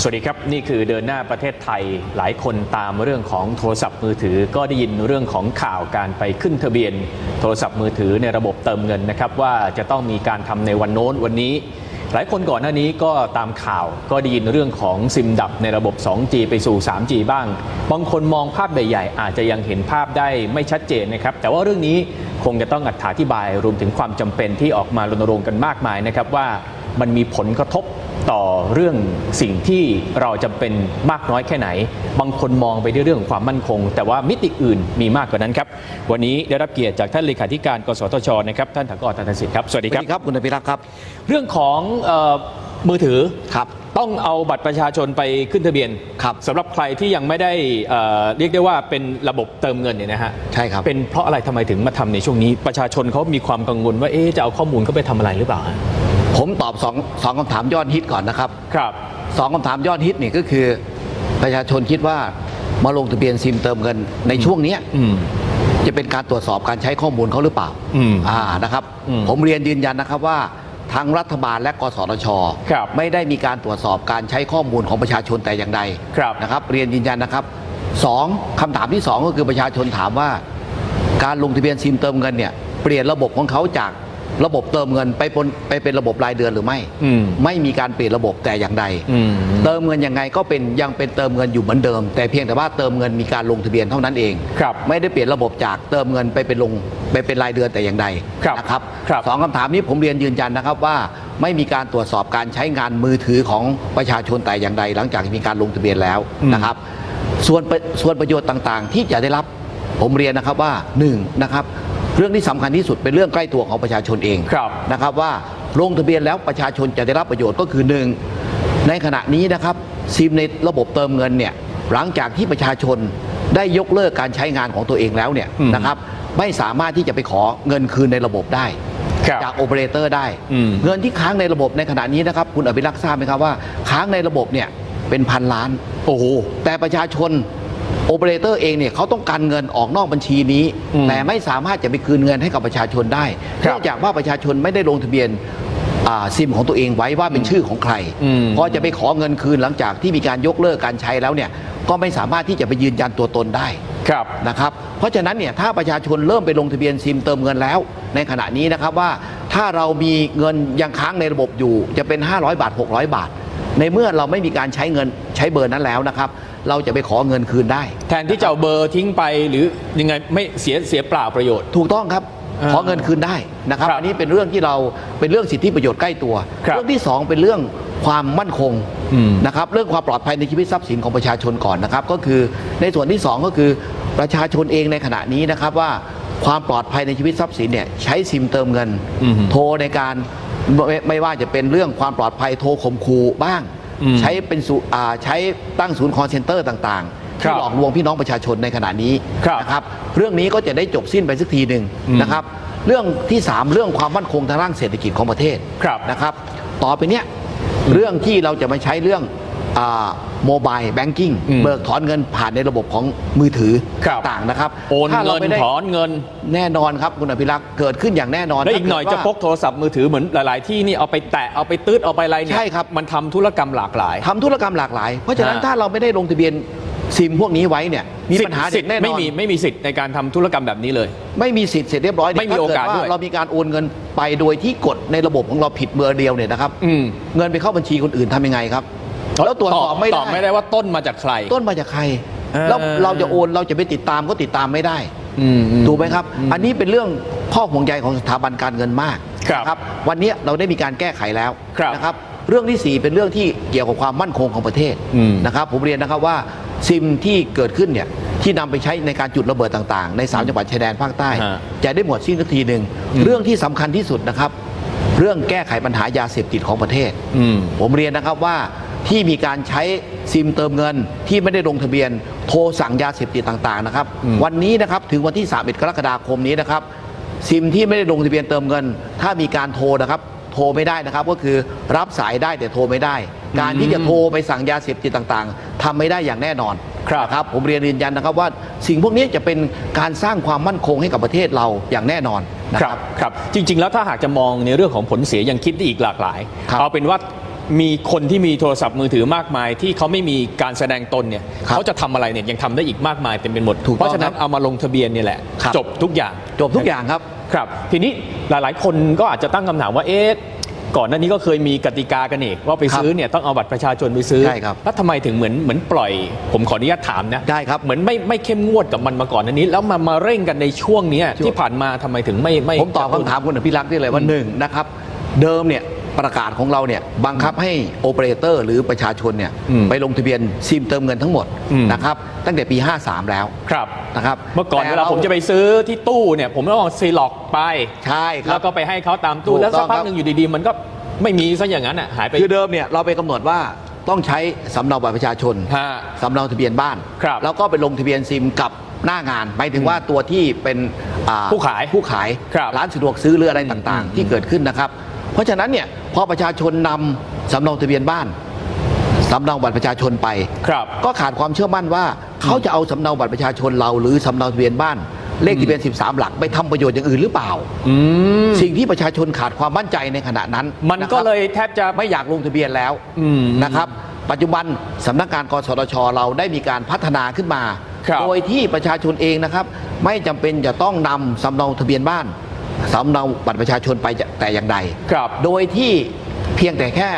สวัสดีครับ นี่คือเดินหน้าประเทศไทยหลายคนตามเรื่องของโทรศัพท์มือถือ ก็ได้ยินเรื่องของข่าวการไปขึ้นทะเบียน โทรศัพท์มือถือในระบบเติมเงินนะครับว่าจะต้องมีการทำในวันโน้นวันนี้ หลายคนก่อนหน้านี้ก็ตามข่าวก็ได้ยินเรื่องของซิมดับในระบบ 2G ไปสู่ 3G บ้าง บางคนมองภาพใหญ่ๆอาจจะยังเห็นภาพได้ไม่ชัดเจนนะครับแต่ว่าเรื่องนี้คงจะต้องอธิบายรวมถึงความจำเป็นที่ออกมารณรงค์กันมากมายนะครับว่ามันมีผลกระทบ ต่อเรื่องสิ่งที่เราจำเป็นมากน้อยแค่ไหน บางคนมองไปที่เรื่องของความมั่นคง แต่ว่ามิติอื่นมีมากกว่านั้นครับ วันนี้ได้รับเกียรติจากท่านเลขาธิการ กสทชนะครับท่านถังกอตันทสิทธิ์ครับ สวัสดีสควัรับสดีครับคุณอภิรักษ์ครับ เรื่องของเอ่อมือถือครับต้องเอาบัตรประชาชนไปขึ้นทะเบียนครับสำหรับใครที่ยังไม่ได้เอ่อเรียกได้ว่าเป็นระบบเติมเงินเนี่ยนะฮะใช่ครับเป็นเพราะอะไรทำไมถึงมาทำในช่วงนี้ ประชาชนเขามีความกังวลว่าเอ๊ะจะเอาข้อมูลเขาไปทำอะไรหรือเปล่าฮะ ผมตอบสองสองคำถามยอดฮิตก่อนนะครับครับสองคำถามยอดฮิตนี่ก็คือ ประชาชนคิดว่ามาลงทะเบียนซิมเติมเงินในช่วงเนี้ยอืม จะเป็นการตรวจสอบการใช้ข้อมูลเขาหรือเปล่าอืมอ่านะครับ อืมผมเรียนยืนยันนะครับว่าทางรัฐบาลและกสทช ครับ ไม่ได้มีการตรวจสอบการใช้ข้อมูลของประชาชนแต่อย่างใด ครับ นะครับเรียนยืนยันนะครับสองคำถามที่สองก็คือประชาชนถามว่า การลงทะเบียนซิมเติมเงินเนี่ยเปลี่ยนระบบของเขาจาก ระบบเติมเงินไปปนไปเป็นระบบรายเดือนหรือไม่อืมไม่มีการเปลี่ยนระบบแต่อย่างใดอืมเติมเงินยังไงก็เป็นยังเป็นเติมเงินอยู่เหมือนเดิม แต่เพียงแต่ว่าเติมเงินมีการลงทะเบียนเท่านั้นเองครับไม่ได้เปลี่ยนระบบจากเติมเงินไปเป็นลงไปเป็นรายเดือนแต่อย่างใดครับนะครับครับสองคำถามนี้ผมเรียนยืนยันนะครับว่าไม่มีการตรวจสอบการใช้งานมือถือของประชาชนแต่อย่างใด หลังจากที่มีการลงทะเบียนแล้วนะครับ ส่วนประส่วนประโยชน์ต่างๆ ที่จะได้รับผมเรียนนะครับว่าหนึ่งนะครับ เรื่องที่สำคัญที่สุดเป็นเรื่องใกล้ตัวของประชาชนเองครับนะครับว่าลงทะเบียนแล้วประชาชนจะได้รับประโยชน์ก็คือหนึ่งในขณะนี้นะครับซิมในระบบเติมเงินเนี่ยหลังจากที่ประชาชนได้ยกเลิกการใช้งานของตัวเองแล้วเนี่ยอืมนะครับไม่สามารถที่จะไปขอเงินคืนในระบบได้ครับจากโอเปอเรเตอร์ได้อืมเงินที่ค้างในระบบในขณะนี้นะครับ คุณอภิรักษ์ทราบไหมครับว่า ค้างในระบบเนี่ยเป็นพันล้าน โอ้โหแต่ประชาชน โอเปอเรเตอร์เองเนี่ยเขาต้องการเงินออกนอกบัญชีนี้ อืมแต่ไม่สามารถจะไปคืนเงินให้กับประชาชนได้ครับเนื่องจากว่าประชาชนไม่ได้ลงทะเบียนอ่าซิมของตัวเองไว้ว่าเป็นชื่อของใครอืม พอจะไปขอเงินคืนหลังจากที่มีการยกเลิกการใช้แล้วเนี่ยก็ไม่สามารถที่จะไปยืนยันตัวตนได้ ครับ นะครับ เพราะฉะนั้นเนี่ยถ้าประชาชนเริ่มไปลงทะเบียนซิมเติมเงินแล้ว ในขณะนี้นะครับว่าถ้าเรามีเงินยังค้างในระบบอยู่จะเป็น 500 บาท 600 บาท ในเมื่อเราไม่มีการใช้เงินใช้เบอร์นั้นแล้วนะครับ เราจะไปขอเงินคืนได้ แทนที่จะเอาเบอร์ทิ้งไปหรือยังไงไม่เสียเสียเปล่าประโยชน์ ถูกต้องครับอ่าขอเงินคืนได้นะครับครับ อันนี้เป็นเรื่องที่เราเป็นเรื่องสิทธิประโยชน์ใกล้ตัวครับเรื่องที่สองเป็นเรื่องความมั่นคงอืมนะครับเรื่องความปลอดภัยในชีวิตทรัพย์สินของประชาชนก่อนนะครับ ก็คือในส่วนที่สองก็คือประชาชนเองในขณะนี้นะครับว่าความปลอดภัยในชีวิตทรัพย์สินเนี่ยใช้ซิมเติมเงินอืมโทรในการ ไม่ไม่ว่าจะเป็นเรื่องความปลอดภัยโทรข่มขู่บ้าง อืมใช้เป็นศูนย์อ่าใช้ตั้งศูนย์คอนเซนเตอร์ต่างๆ ครัที่บหลอกลวงพี่น้องประชาชนในขณะนี้ครับนะครับ เรื่องนี้ก็จะได้จบสิ้นไปสักทีหนึ่งอืมนะครับ เรื่องที่ 3 เรื่องความมั่นคงทางด้านเศรษฐกิจของประเทศครับนะครับ ต่อไปเนี้ยเรื่องที่เราจะมาใช้เรื่องโมบายแบงกิ้งอืมเบิกถอนเงินผ่านในระบบของมือถือครับ ต่างๆนะครับโอนถ้าเราเงินไม่ได้ถอนเงิน แน่นอนครับคุณอภิรักษ์เกิดขึ้นอย่างแน่นอนแล้วอีกหน่อยถ้าจะเดพว่ากโทรศัพท์มือถือเหมือนหลาย ๆ ที่นี่เอาไปแตะเอาไปตืดเอาไปอะไรเนี่ยใช่ครับ มันทำธุรกรรมหลากหลาย ทำธุรกรรมหลากหลาย เพราะฉะนั้นฮะ ถ้าเราไม่ได้ลงทะเบียนซิมพวกนี้ไว้เนี่ยมีปัญหาสิเด็ทกธิ์แน่นอน ไม่มีไม่มีสิทธิ์ในการทำธุรกรรมแบบนี้เลย ไม่มีสิทธิ์เสร็จเรียบร้อยเนี่ยไม่มีโอกาสถ้ด้วยเเรามีการโอนเงินไปโดยที่กดในระบบของเราผิดเบอร์เดียวเนี่ยนะครับ อืม เงินไปเข้าบัญชีคนอื่นทำยังไงครับ แล้วตรวจสอบไม่ตได้อบไม่ได้ว่าต้นมาจากใคร ต้นมาจากใครเออแล้วเราจะโอนเราจะไปติดตามก็ติดตามไม่ได้อืมอืถูกไหมครับ อันนี้เป็นเรื่องข้อห่วงใยของสถาบันการเงินมากครับนะวันนี้เราได้มีการแก้ไขแล้วครับนะครับ เรื่องที่สี่เป็นเรื่องที่เกี่ยวกับความมั่นคงของประเทศอืมนะครับ ผมเรียนนะครับว่าซิมที่เกิดขึ้นเนี่ยที่นำไปใช้ในการจุดระเบิดต่างๆ ในสามจังหวัดชายแดนภาคใต้ฮะจะได้หมดสิ้นสักทีหนึ่งอืมเรื่องที่สำคัญที่สุดนะครับ เรื่องแก้ไขปัญหายาเสพติดของประเทศอืมผมเรียนนะครับว่า ที่มีการใช้ซิมเติมเงินที่ไม่ได้ลงทะเบียน โทรสั่งยาเสพติดต่างๆนะครับอืมวันนี้นะครับถึงวันที่ 31 กรกฎาคมนี้นะครับ ซิมที่ไม่ได้ลงทะเบียนเติมเงิน ถ้ามีการโทรนะครับโทรไม่ได้นะครับก็คือรับสายได้แต่โทรไม่ได้ การที่จะโทรไปสั่งยาเสพติดต่างๆทำไม่ได้อย่างแน่นอนครับนะครับผมเรียนยืนยันนะครับว่าสิ่งพวกนี้จะเป็นการสร้างความมั่นคงให้กับประเทศเราอย่างแน่นอนนะคครัรับบครับ จริง ๆ แล้วถ้าหากจะมองในเรื่องของผลเสียยังคิดได้อีกหลากหลายครับเอาเป็นว่า มีคนที่มีโทรศัพท์มือถือมากมาย ที่เขาไม่มีการแสดงตนเนี่ยครับเขาจะทำอะไรเนี่ยยังทำได้อีกมากมายเต็มไปหมดถูกต้องเพราะฉะนั้นครับเอามาลงทะเบียนเนี่ยแหละ ครับ จบทุกอย่าง จบทุกอย่างครับ ครับทีนี้หลายๆ คนก็อาจจะตั้งคำถามว่าเอ๊ะก่อนหน้านี้ก็เคยมีกติกากันเอกว่าไปครับซื้อเนี่ยต้องเอาบัตรประชาชนไปซื้อใช่ครับแล้วทำไมถึงเหมือนเหมือนปล่อย ผมขออนุญาตถามนะได้ครับเหมือนไม่ไม่เข้มงวดกับมันมาก่อนอันนี้แล้วมามาเร่งกันในช่วงเนี้ยช่วง ที่ผ่านมาทำไมถึงไม่ไม่ผมตอบคำถามคุณอภิรักษ์ได้เลยว่าหนึ่งนะครับ เดิมเนี่ย ประกาศของเราเนี่ยบังคับให้โอเปอเรเตอร์หรือประชาชนเนี่ยอืมไปลงทะเบียนซิมเติมเงินทั้งหมดอืมนะครับตั้งแต่ปี 53 แล้วครับนะครับเมื่อก่อนแต่เวลาผมจะไปซื้อที่ตู้เนี่ยผมต้องเอาซีล็อกไปใช่คแล้รับวก็ไปให้เขาตามตู้ถูกแล้วสักต้องพักครับหนึ่งอยู่ดีๆ มันก็ไม่มีซะอย่างนั้นอะหายไปคือเดิมเนี่ยเราไปกำหนดว่าต้องใช้สำเนาบัตรประชาชนฮะสำเนาทะเบียนบ้านครับแล้วก็ไปลงทะเบียนซิมกับหน้างานหมายถึงว่าตัวที่เป็นอ่าผู้ขายผู้ขายครับร้านสะดวกซื้อหรืออะไรต่างอืมๆที่เกิดขึ้นนะครับ เพราะฉะนั้นเนี่ยพอประชาชนนำสำเนาทะเบียนบ้านสำเนาบัตรประชาชนไป ครับก็ขาดความเชื่อมั่นว่า เขาจะเอาสำเนาบัตรประชาชนเรา หรือสำเนาทะเบียนบ้าน เลขทะเบียน 13 หลักไปทำประโยชน์อย่างอื่นหรือเปล่า อืมสิ่งที่ประชาชนขาดความมั่นใจในขณะนั้นมันนะคก็รับ เลยแทบจะ ไม่อยากลงทะเบียนแล้วอืมนะครับปัจจุบันสำนักงานกสทชเราได้มีการพัฒนาขึ้นมา ครับโดยที่ประชาชนเองนะครับ ไม่จำเป็นจะต้องนำสำเนาทะเบียนบ้าน สำเนาบัตรประชาชนไปแต่อย่างใด ครับโดยที่เพียงแต่แค่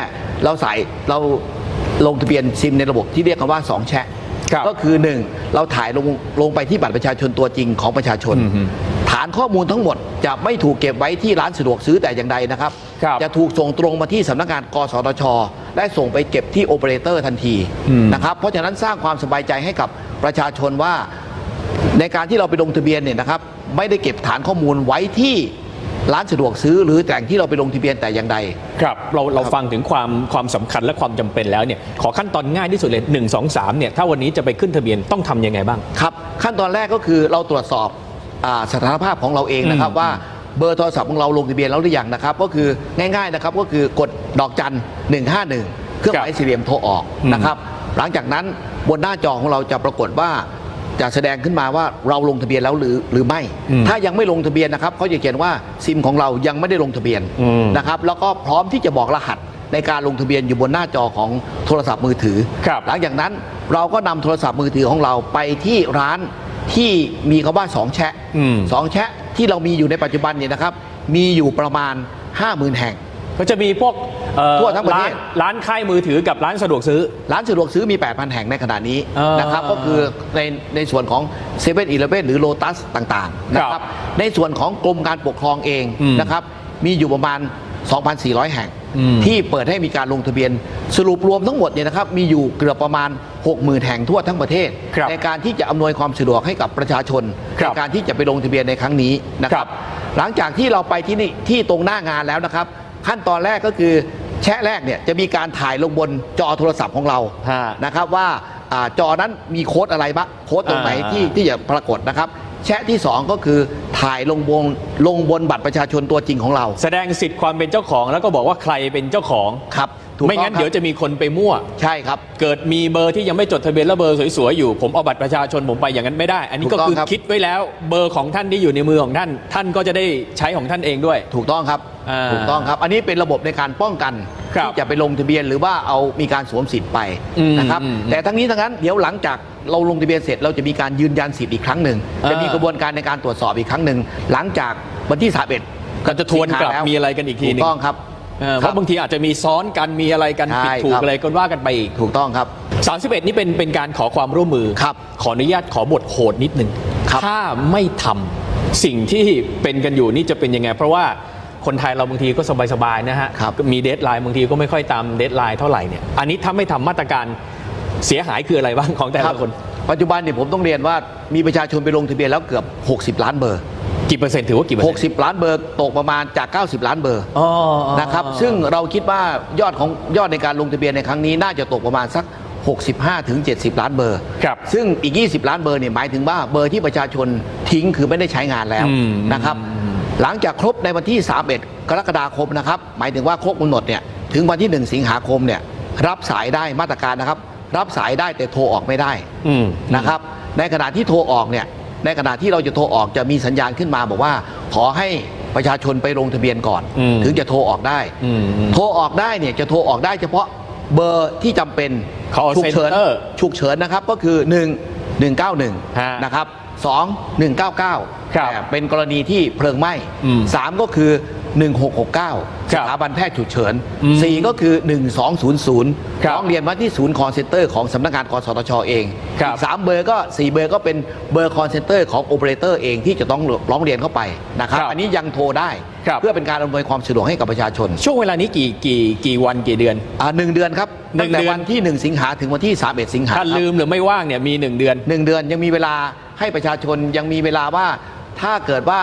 เราใส่เราลงทะเบียนซิมในระบบที่เรียกกันว่า 2 แชะครับก็คือ 1 เราถ่ายลงลงไปที่บัตรประชาชนตัวจริงของประชาชน อือฮึฐานข้อมูลทั้งหมดจะไม่ถูกเก็บไว้ที่ร้านสะดวกซื้อแต่อย่างใดนะครับ ครับจะถูกส่งตรงมาที่สำนักงานกสทช และส่งไปเก็บที่โอเปอเรเตอร์ทันทีอืม นะครับ เพราะฉะนั้นสร้างความสบายใจให้กับประชาชนว่า ในการที่เราไปลงทะเบียนเนี่ยนะครับ ไม่ได้เก็บฐานข้อมูลไว้ที่ร้านสะดวกซื้อหรือแหล่งที่เราไปลงทะเบียนแต่อย่างใด ครับ เราเราครับฟังถึงความความสำคัญและความจำเป็นแล้วเนี่ยขอขั้นตอนง่ายที่สุดเลย1 2 3เนี่ยถ้าวันนี้จะไปขึ้นทะเบียนต้องทำยังไงบ้าง ครับ ขั้นตอนแรกก็คือเราตรวจสอบอาสถานภาพของเราเองนะครับอืมว่าเบอร์โทรศัพท์ของเราลงทะเบียนแล้วหรือยังนะครับ ก็คือง่ายๆนะครับก็คือกดดอกจัน151 เครื่องหมายสี่เหลี่ยมโทรออกอืมนะครับ หลังจากนั้นบนหน้าจอของเราจะปรากฏว่า จะแสดงขึ้นมาว่าเราลงทะเบียนแล้วหรือหรือไม่อืมถ้ายังไม่ลงทะเบียนนะครับเขาจะเขียนว่าซิมของเรายังไม่ได้ลงทะเบียนอืมนะครับแล้วก็พร้อมที่จะบอกรหัสในการลงทะเบียนอยู่บนหน้าจอของโทรศัพท์มือถือครับหลังจากนั้นเราก็นำโทรศัพท์มือถือของเราไปที่ร้านที่มีคำว่าสองแชะอืมสองแชะที่เรามีอยู่ในปัจจุบันเนี่ยนะครับ มีอยู่ประมาณ 50,000 แห่ง ก็จะมีพวกเอ่อทั่วทั้งประเทศานร้านค่ายมือถือกับร้านสะดวกซื้อ ร้านสะดวกซื้อมี 8,000 แห่งในขณะนี้อ่านนะครับก็คือในในส่วนของ7 e เ e ่ e อหรือโ o ตัสต่างๆนะคครัรับบในส่วนของกรมการปกครองเองอืมนะครับมีอยู่ประมาณ 2,400 แห่ง อืมที่เปิดให้มีการลงทะเบียนสรุปรวมทั้งหมดเนี่ยนะครับมีอยู่เกือบประมาณ 60,000 แห่งทั่วทั้งประเทศ ครับในการที่จะอำนวยความสะดวกให้กับประชาชนครัในบการที่จะไปลงทะเบียนในครั้งนี้นะคครัรับ บ หลังจากที่เราไปที่นี่ที่ตรงหน้างานแล้วนะครับ ขั้นตอนแรกก็คือแชะแรกเนี่ยจะมีการถ่ายลงบนจอโทรศัพท์ของเราฮะนะครับว่าอาจอนั้นมีโค้ดอะไรบ้างโค้ดตรงไหนอ่า ที่ที่จะปรากฏนะครับ แชะที่ 2 ก็คือถ่ายลงบนลงบนบัตรประชาชนตัวจริงของเรา แสดงสิทธิ์ความเป็นเจ้าของแล้วก็บอกว่าใครเป็นเจ้าของครับถูกไม่ต้องงั้นครับ เดี๋ยวจะมีคนไปมั่ว ใช่ครับ เกิดมีเบอร์ที่ยังไม่จดทะเบียนแล้วเบอร์สวยๆอยู่ ผมเอาบัตรประชาชนผมไปอย่างนั้นไม่ได้ อันนี้ก็ถูกต้องคือครับ คิดไว้แล้วเบอร์ของท่านที่อยู่ในมือของท่าน ท่านก็จะได้ใช้ของท่านเองด้วย ถูกต้องครับอ่า ถูกต้องครับ อันนี้เป็นระบบในการป้องกันครับ ที่จะไปลงทะเบียนหรือว่าเอามีการสวมสิทธิ์ไปอืมนะครับอืมแต่ทั้งนี้ทั้งนั้นเดี๋ยวหลังจากเราลงทะเบียนเสร็จเราจะมีการยืนยันสิทธิ์อีกครั้งหนึ่งอ่าจะมีกระบวนการในการตรวจสอบอีกครั้งหนึ่งหลังจากวันที่31ก็จะทวนกลับมีอะไรกันอีกทีหนึถูงกต้องครับเออเพคราะบางทีอาจจะมีซ้อนกันมีอะไรกันใช่ผิดถูกครับอะไรก็ว่ากันไปอีกถูกต้องครับ 31 นี่เป็นเป็นการขอความร่วมมือครับขออนุญาตขอบทโหดนิดนึงครับถ้าไม่ทำสิ่งที่เป็นกันอยู่นี่จะเป็นยังไง เพราะว่า คนไทยเราบางทีก็สบายๆนะฮะครับก็มีเดทไลน์บางทีก็ไม่ค่อยตามเดทไลน์เท่าไหร่เนี่ยอันนี้ถ้าไม่ทำมาตรการเสียหายคืออะไรบ้างของแต่ครัละบคน ปัจจุบันเนี่ยผมต้องเรียนว่ามีประชาชนไปลงทะเบียนแล้วเกือบ 60 ล้านเบอร์กี่เปอร์เซ็นต์ถือว่ากี่เปอร์เซ็นต์60ล้านเบอร์ตกประมาณจาก 90 ล้านเบอร์อ๋อนะครับซึ่งเราคิดว่ายอดของยอดในการลงทะเบียนในครั้งนี้น่าจะตกประมาณสัก 65ถึง70 ล้านเบอร์ครับซึ่งอีก 20 ล้านเบอร์เนี่ยหมายถึงว่าเบอร์ที่ประชาชนทิ้งคือไม่ได้ใช้งานแล้วอืมนะครับ หลังจากครบในวันที่ 31 กรกฎาคมนะครับ หมายถึงว่าครบกำหนดเนี่ยถึงวันที่ 1 สิงหาคมเนี่ยรับสายได้มาตรการนะครับ รับสายได้แต่โทรออกไม่ได้อืม นะครับ ในขณะที่โทรออกเนี่ยในขณะที่เราจะโทรออกจะมีสัญญาณขึ้นมาบอกว่า ขอให้ประชาชนไปลงทะเบียนก่อน อืม ถึงจะโทรออกได้ อืมอืม โทรออกได้เนี่ยจะโทรออกได้เฉพาะเบอร์ที่จำเป็น Call ฉุกเฉิน center ฉุกเฉินนะครับก็คือ 1 191 ฮะนะครับ 2 199ครับแต่เป็นกรณีที่เพลิงไหม้ อืม3 ก็คือ 1669 คสรับถาบันแพทย์ฉุกเฉิน อืม4 ก็คือ 1200ครับร้องเรียนมาที่ศูนย์คอนเซ็นเตอร์ของสำนักงานกสทชเองครับ อีกสามเบอร์ก็ 4 เบอร์ก็เป็นเบอร์คอนเซ็นเตอร์ของโอเปอเรเตอร์เองที่จะต้องร้องเรียนเข้าไปนะครับครับอันนี้ยังโทรได้ครับ เพื่อเป็นการอำนวยความสะดวกให้กับประชาชน ช่วงเวลานี้กี่กี่กี่วันกี่เดือน อ่าหนึ่งเดือนครับหนึ่ตั้งงแต่เดือน วันที่ 1 สิงหาถึงวันที่ 31 สิงหาถ้าลืมหรือไม่ว่างเนี่ยมีหนึ่งเดือน หนึ่งเดือนยังมีเวลา ให้ประชาชนยังมีเวลาว่าถ้าเกิดว่า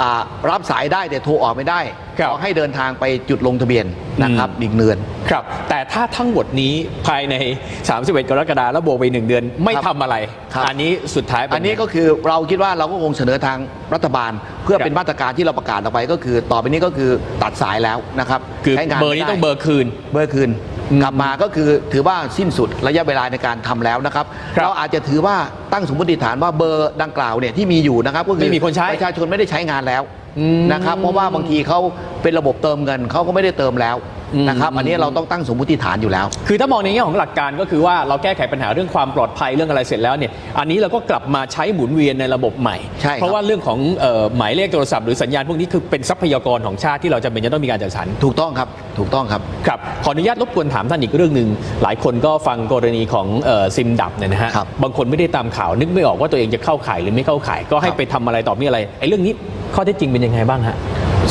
อ่ารับสายได้แต่โทรออกไม่ได้ครับขอให้เดินทางไปจุดลงทะเบียนนะครับอืมอีกเดือนครับ แต่ถ้าทั้งหมดนี้ภายใน 31 กรกฎาคมแล้วบวกไปหนึ่งเดือน ไม่ครับทำอะไรครับอันนี้สุดท้ายเป็อันนี้ไงก็คือเราคิดว่าเราก็คงเสนอทางรัฐบาล เพื่อครับเป็นมาตรการที่เราประกาศออกไปก็คือ ต่อไปนี้ก็คือตัดสายแล้วนะครับคือใช้งาเบอร์นี้ไม่ได้ต้องเบอร์คืนเบอร์คืนอืม กลับมาก็คือถือว่าสิ้นสุดระยะเวลาในการทำแล้วนะครับครับ เราอาจจะถือว่าตั้งสมมติฐานว่าเบอร์ดังกล่าวเนี่ยที่มีอยู่นะครับก็คือไม่มีคนใช้ประชาชนไม่ได้ใช้งานแล้วอืมนะครับเพราะว่าบางทีเขาเป็นระบบเติมเงินเขาก็ไม่ได้เติมแล้วอืม นะครับอันนี้เราต้องตั้งสมมติฐานอยู่แล้ว คือถ้ามองในแง่ของหลักการก็คือว่าเราแก้ไขปัญหาเรื่องความปลอดภัยเรื่องอะไรเสร็จแล้วเนี่ยอันนี้เราก็กลับมาใช้หมุนเวียนในระบบใหม่ใช่ครับเพราะว่าเรื่องของเอ่อหมายเลขโทรศัพท์หรือสัญญาณพวกนี้คือเป็นทรัพยากรของชาติที่เราจำเป็นจะต้องมีการจัดสรรถูกต้องครับถูกต้องครับครับขออนุญาตรบกวนถามท่านอีกเรื่องหนึ่งหลายคนก็ฟังกรณีของเอ่อซิมดับเนี่ยนะฮะครับบางคนไม่ได้ตามข่าวนึกไม่ออกว่าตัวเองจะเข้าข่ายหรือไม่เข้าข่ายก็ให้ครับไปทำอะไรต่อมีอะไรไอ้เรื่องนี้ข้อเท็จจริงเป็นยังไงบ้างฮะ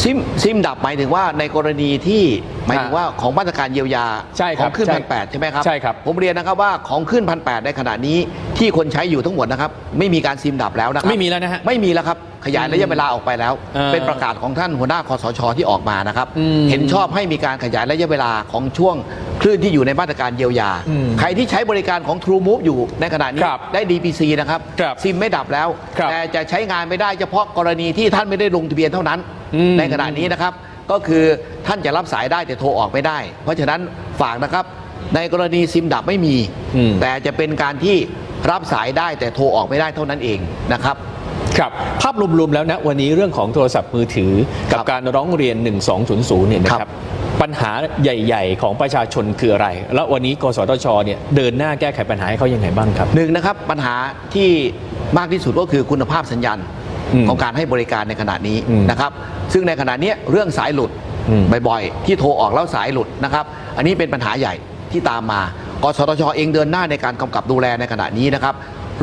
ซิมซิมดับหมายถึงว่าในกรณีที่หมายถึงว่าของมาตรการเยียวยาใช่คขรัอบงขึ้นใช่พันแปดใช่ไหมครับใช่ครับ ผมเรียนนะครับว่าของขึ้นพันแปดในขณะนี้ที่คนใช้อยู่ทั้งหมดนะครับ ไม่มีการซิมดับแล้วนะครับไม่มีแล้วนะฮะ ไม่มีแล้วครับขยายระยะเวลาออกไปแล้ว เออเป็นประกาศของท่านหัวหน้าคอสชที่ออกมานะครับ อืม เห็นชอบให้มีการขยายระยะเวลาของช่วง คลื่นที่อยู่ในมาตรการเยียวยาอืมใครที่ใช้บริการของ True Move อยู่ในขณะนี้ครับได้ DPC นะครับครับซิมไม่ดับแล้วครับแต่จะใช้งานไม่ได้เฉพาะกรณีที่ท่านไม่ได้ลงทะเบียนเท่านั้นอืมในขณะนี้นะครับ ก็คือท่านจะรับสายได้แต่โทรออกไม่ได้ เพราะฉะนั้นฝากนะครับ ในกรณีซิมดับไม่มีอืมแต่จะเป็นการที่รับสายได้แต่โทรออกไม่ได้เท่านั้นเองนะครับครับภาพรวมๆแล้วนะวันนี้เรื่องของโทรศัพท์มือถือกับครับการร้องเรียน 1200เนี่ยนะคครัรับบปั ญหาใหญ่ ๆ ของประชาชนคืออะไร แล้ววันนี้กสทชเนี่ยเดินหน้าแก้ไขปัญหาให้เขายังไงบ้างครับหนึ่งนะครับปัญหาที่มากที่สุดก็คือคุณภาพสัญญาณอืมของการให้บริการในขณะนี้อืมนะครับซึ่งในขณะนี้เรื่องสายหลุดอืมบ่อยๆ ที่โทรออกแล้วสายหลุดนะครับ อันนี้เป็นปัญหาใหญ่ที่ตามมากสทชเองเดินหน้าในการกำกับดูแลในขณะนี้นะครับ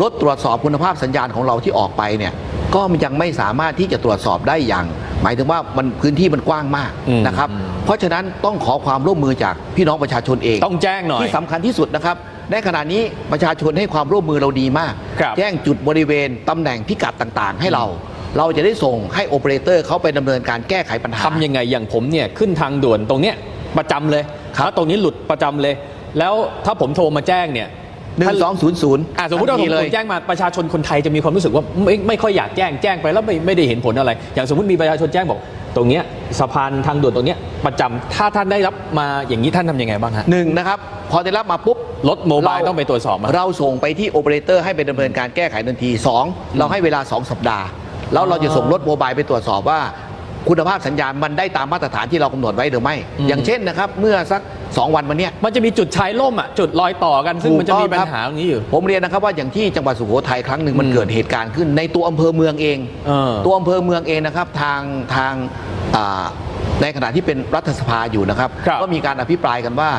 รถตรวจสอบคุณภาพสัญญาณของเราที่ออกไปเนี่ยก็ยังไม่สามารถที่จะตรวจสอบได้อย่าง หมายถึงว่ามันพื้นที่มันกว้างมากอืมนะครับ เพราะฉะนั้นต้องขอความร่วมมือจากพี่น้องประชาชนเองต้องแจ้งหน่อย ที่สำคัญที่สุดนะครับในขณะนี้ประชาชนให้ความร่วมมือเราดีมาก ครับแจ้งจุดบริเวณตำแหน่งพิกัดต่างๆ ให้เรา เราจะได้ส่งให้โอเปอเรเตอร์เขาไปดำเนินการแก้ไขปัญหา ทำยังไงอย่างผมเนี่ยขึ้นทางด่วนตรงเนี้ยประจำเลยครับแล้วตรงนี้หลุดประจำเลย แล้วถ้าผมโทรมาแจ้งเนี่ย หนึ่งสองศูนย์ศูนย์อะสมมติว่าผมเลผยมแจ้งมาประชาชนคนไทยจะมีความรู้สึกว่าไม่ไม่ค่อยอยากแจ้งแจ้งไปแล้วไม่ไม่ได้เห็นผลอะไร อย่างสมมติมีประชาชนแจ้งบอก ตรงเนี้ยสะพานทางด่วนตรงเนี้ยประจำถ้าท่านได้รับมาอย่างนี้ท่านทำยังไงบ้างฮะหนึ่งนะครับ พอได้รับมาปุ๊บรถโมบายเราต้องไปตรวจสอบมาเราส่งไปที่โอเปอเรเตอร์ให้ไปดำเนินการแก้ไขทันที 2 เราให้เวลา 2 สัปดาห์ แล้วเราจะส่งรถโมบายไปตรวจสอบว่าคุณภาพสัญญาณมันได้ตามมาตรฐานที่เรากำหนดไว้หรือไม่อืมอย่างเช่นนะครับ เมื่อสัก 2วันมาเนี้ย มันจะมีจุดชายล่มอะจุดรอยต่อกันซึ่งมันจะมีปัญหาตรงนี้อยู่ ผมเรียนนะครับว่าอย่างที่จังหวัดสุโขทัยครั้งหนึ่งมันอืมเกิดเหตุการณ์ขึ้นในตัวอำเภอเมืองเอง เออ ตัวอำเภอเมืองเองนะครับทางทางอ่าในขณะที่เป็นรัฐสภาอยู่นะครับ ครับก็มีการอภิปรายกันว่า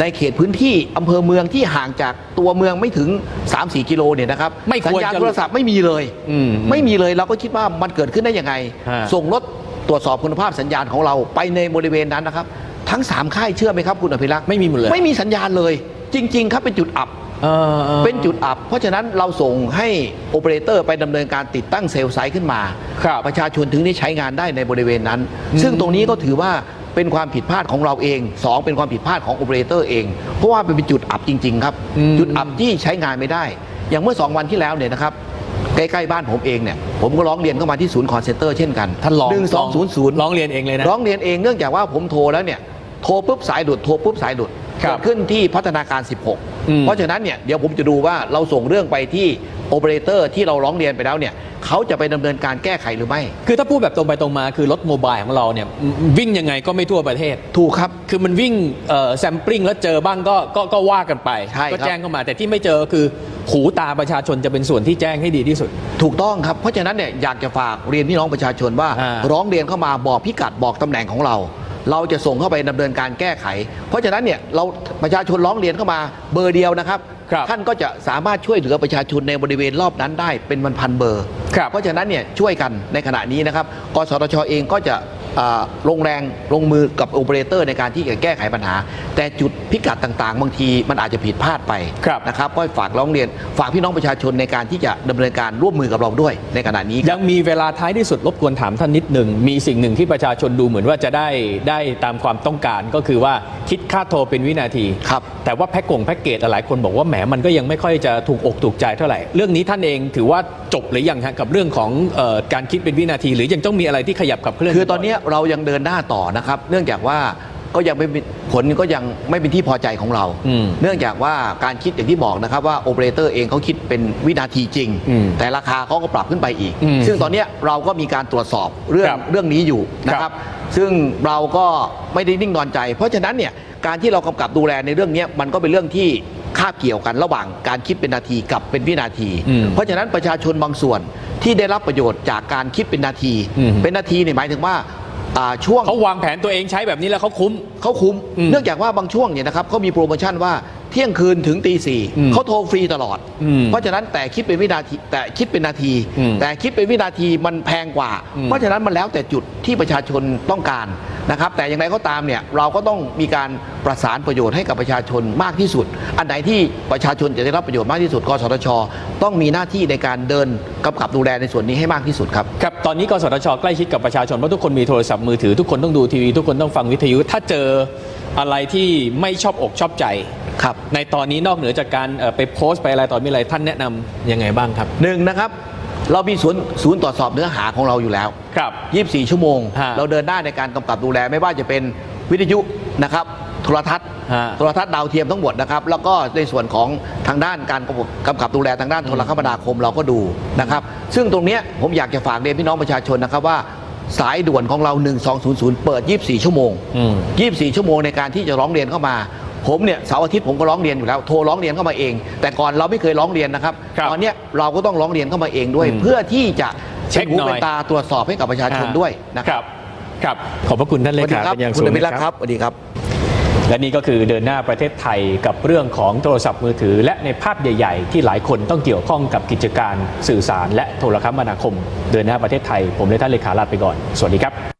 ในเขตพื้นที่อำเภอเมืองที่ห่างจากตัวเมืองไม่ถึง 3-4 กิโลเนี่ยนะครับไม่ควรสัญญาณจะโทรศัพท์ไม่มีเลยอืมไม่มีเลยเราก็คิดว่ามันเกิดขึ้นได้ยังไง ฮะ ส่งรถตรวจสอบคุณภาพสัญญาณของเราไปในบริเวณนั้นนะครับ ทั้ง3ค่ายเชื่อไหมครับคุณอภิรักษ์ไม่มีหมดเลยไม่มีสัญญาณเลย จริง ๆ ครับเป็นจุดอับ เออออ เป็นจุดอับ เพราะฉะนั้นเราส่งให้โอเปอเรเตอร์ไปดำเนินการติดตั้งเซลล์ไซต์ขึ้นมา ครับประชาชนถึงได้ใช้งานได้ในบริเวณนั้นอืมซึ่งตรงนี้ก็ถือว่าเป็นความผิดพลาดของเราเองสองเป็นความผิดพลาดของโอเปอเรเตอร์เอง เพราะว่าเป็นจุดอับจริง ๆ ครับ อืม จุดอับที่ใช้งานไม่ได้ อย่างเมื่อ2วันที่แล้วเนี่ยนะครับใกล้ๆบ้านผมเองเนี่ยผมก็ร้องเรียนเข้ามาที่ศูนย์คอนเซ็นเตอร์เช่นกันท่านลองหนึ่งสองศูนย์ศูนย์ ร้องเรียนเองเลยนะ ร้องเรียนเองเนื่องจากว่าผมโทรแล้วเนี่ย โทรปุ๊บสายหลุดโทรปุ๊บสายหลุดครับเกิดขึ้นที่พัฒนาการ อืม16 เพราะฉะนั้นเนี่ยเดี๋ยวผมจะดูว่าเราส่งเรื่องไปที่โอเปอเรเตอร์ที่เราร้องเรียนไปแล้วเนี่ยเขาจะไปดำเนินการแก้ไขหรือไม่ คือถ้าพูดแบบตรงไปตรงมาคือรถโมบายของเราเนี่ยวิ่งยังไงก็ไม่ทั่วประเทศ ถูกครับ คือมันวิ่งแซมปลิ้งแล้วเจอบ้างก็ก็ก็ว่ากันไป ใช่ครับ ก็แจ้งเข้ามา แต่ที่ไม่เจอคือหูตาประชาชนจะเป็นส่วนที่แจ้งให้ดีที่สุด ถูกต้องครับ เพราะฉะนั้นเนี่ยอยากจะฝากเรียนพี่น้องประชาชนว่า อ่าร้องเรียนเข้ามาบอกพิกัดบอกตำแหน่งของเรา เราจะส่งเข้าไปดำเนินการแก้ไข เพราะฉะนั้นเนี่ยเราประชาชนร้องเรียนเข้ามาเบอร์เดียวนะครับครับท่านก็จะสามารถช่วยเหลือประชาชนในบริเวณรอบนั้นได้เป็นพันๆเบอร์ครับเพราะฉะนั้นเนี่ยช่วยกันในขณะนี้นะครับกสทชเองก็จะอ่า ลงแรงลงมือกับโอเปอเรเตอร์ในการที่จะแก้ไขปัญหา แต่จุดพิกัดต่างๆ บางทีมันอาจจะผิดพลาดไปครับนะครับก็ฝากร้องเรียน ฝากพี่น้องประชาชนในการที่จะดำเนินการร่วมมือกับเราด้วยในขณะนี้ครับยังมีเวลาท้ายที่สุดรบกวนถามท่านนิดหนึ่งมีสิ่งหนึ่งที่ประชาชนดูเหมือนว่าจะได้ได้ตามความต้องการก็คือว่าคิดค่าโทรเป็นวินาทีครับแต่ว่าแพ็กกงแพ็กเกจหลายคนบอกว่าแหมมันก็ยังไม่ค่อยจะถูกอกถูกใจเท่าไหร่ เรื่องนี้ท่านเองถือว่าจบหรือยังฮะกับเรื่องของเออการคิดเป็นวินาที หรือยังต้องมีอะไรที่ขยับขับเคลื่อนคือตอนนี้เรายังเดินหน้าต่อนะครับ เนื่องจากว่าก็ยังไม่เป็นผลก็ยังไม่เป็นที่พอใจของเรา อืมเนื่องจากว่าการคิดอย่างที่บอกนะครับว่าโอเปอเรเตอร์เองเขาคิดเป็นวินาทีจริง อืมแต่ราคาเขาก็ปรับขึ้นไปอีก อืมซึ่งตอนเนี้ยเราก็มีการตรวจสอบเรื่องครับเรื่องนี้อยู่นะคครัรับ บ ซึ่งเราก็ไม่ได้นิ่งนอนใจ เพราะฉะนั้นเนี่ยการที่เรากำกับดูแลในเรื่องเนี้ยมันก็เป็นเรื่องที่คาบเกี่ยวกันระหว่างการคิดเป็นนาทีกับเป็นวินาที อืมเพราะฉะนั้นประชาชนบางส่วนที่ได้รับประโยชน์จากการคิดเป็นนาที อืม เป็นนาทีเนี่ยหมายถึงว่า อ่าช่วง เขาวางแผนตัวเองใช้แบบนี้แล้วเขาคุ้ม เขาคุ้ม อืมเนื่องจากว่าบางช่วงเนี่ยนะครับเขามีโปรโมชั่นว่าเที่ยงคืนถึงตีสี่อืมเขาโทรฟรีตลอด อืมเพราะฉะนั้นแต่คิดเป็นวินาทีแต่คิดเป็นนาที อืมแต่คิดเป็นวินาทีมันแพงกว่า อืมเพราะฉะนั้นมันแล้วแต่จุดที่ประชาชนต้องการ นะครับแต่อย่างไรก็ตามเนี่ยเราก็ต้องมีการประสานประโยชน์ให้กับประชาชนมากที่สุด อันไหนที่ประชาชนจะได้รับประโยชน์มากที่สุดกสทช ต้องมีหน้าที่ในการเดินกำกับดูแลในส่วนนี้ให้มากที่สุดครับครับตอนนี้กสทช ใกล้ชิดกับประชาชนเพราะทุกคนมีโทรศัพท์มือถือทุกคนต้องดูทีวีทุกคนต้องฟังวิทยุถ้าเจออะไรที่ไม่ชอบอกชอบใจครับในตอนนี้นอกเหนือจากการเอ่อไปโพสต์ไปอะไรต่อมีอะไรท่านแนะนำยังไงบ้างครับหนึ่งนะครับ เรามีศูนย์ศูนย์ตรวจสอบเนื้อหาของเราอยู่แล้ว ครับ 24 ชั่วโมง ฮะเราเดินหน้าในการกำกับดูแลไม่ว่าจะเป็นวิทยุนะครับโทรทัศน์ฮะโทรทัศน์ดาวเทียมทั้งหมดนะครับแล้วก็ในส่วนของทางด้านการกำกับดูแลทางด้านโทรคมนาคมเราก็ดูนะครับซึ่งตรงเนี้ยผมอยากจะฝากเรียนพี่น้องประชาชนนะครับว่า สายด่วนของเรา 1200 เปิด 24 ชั่วโมง อืม 24 ชั่วโมงในการที่จะร้องเรียนเข้ามา ผมเนี่ยเสาร์อาทิตย์ผมก็ร้องเรียนอยู่แล้วโทรร้องเรียนเข้ามาเอง แต่ก่อนเราไม่เคยร้องเรียนนะครับครับตอนเนี้ยเราก็ต้องร้องเรียนเข้ามาเองด้วยอืมเพื่อที่จะเช็คป็นหูหน่อยเป็นตาตรวจสอบให้กับประชาชนด้วยนะคครัรับบครับขอบพระคุณท่านเลสวัสดีขาครับเป็นอย่างคุสูณงอภิรักนะษ์คครับรับสวัสดีครับและนี่ก็คือเดินหน้าประเทศไทยกับเรื่องของโทรศัพท์มือถือ และในภาพใหญ่ ๆ ที่หลายคนต้องเกี่ยวข้องกับกิจการสื่อสาร และโทรคมนาคม เดินหน้าประเทศไทย ผมและท่านเลขาลาไปก่อน สวัสดีครับ